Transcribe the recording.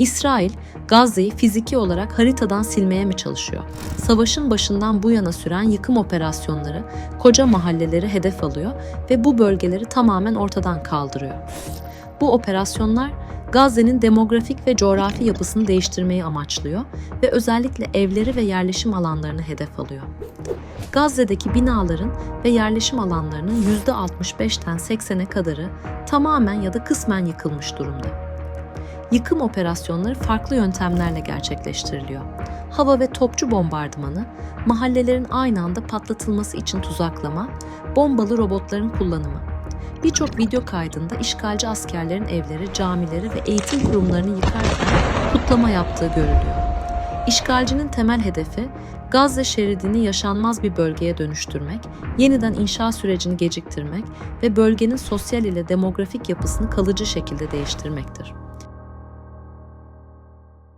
İsrail, Gazze'yi fiziki olarak haritadan silmeye mi çalışıyor? Savaşın başından bu yana süren yıkım operasyonları koca mahalleleri hedef alıyor ve bu bölgeleri tamamen ortadan kaldırıyor. Bu operasyonlar Gazze'nin demografik ve coğrafi yapısını değiştirmeyi amaçlıyor ve özellikle evleri ve yerleşim alanlarını hedef alıyor. Gazze'deki binaların ve yerleşim alanlarının %65'ten 80'e kadarı tamamen ya da kısmen yıkılmış durumda. Yıkım operasyonları farklı yöntemlerle gerçekleştiriliyor. Hava ve topçu bombardımanı, mahallelerin aynı anda patlatılması için tuzaklama, bombalı robotların kullanımı. Birçok video kaydında işgalci askerlerin evleri, camileri ve eğitim kurumlarını yıkarken kutlama yaptığı görülüyor. İşgalcinin temel hedefi Gazze şeridini yaşanmaz bir bölgeye dönüştürmek, yeniden inşa sürecini geciktirmek ve bölgenin sosyal ile demografik yapısını kalıcı şekilde değiştirmektir.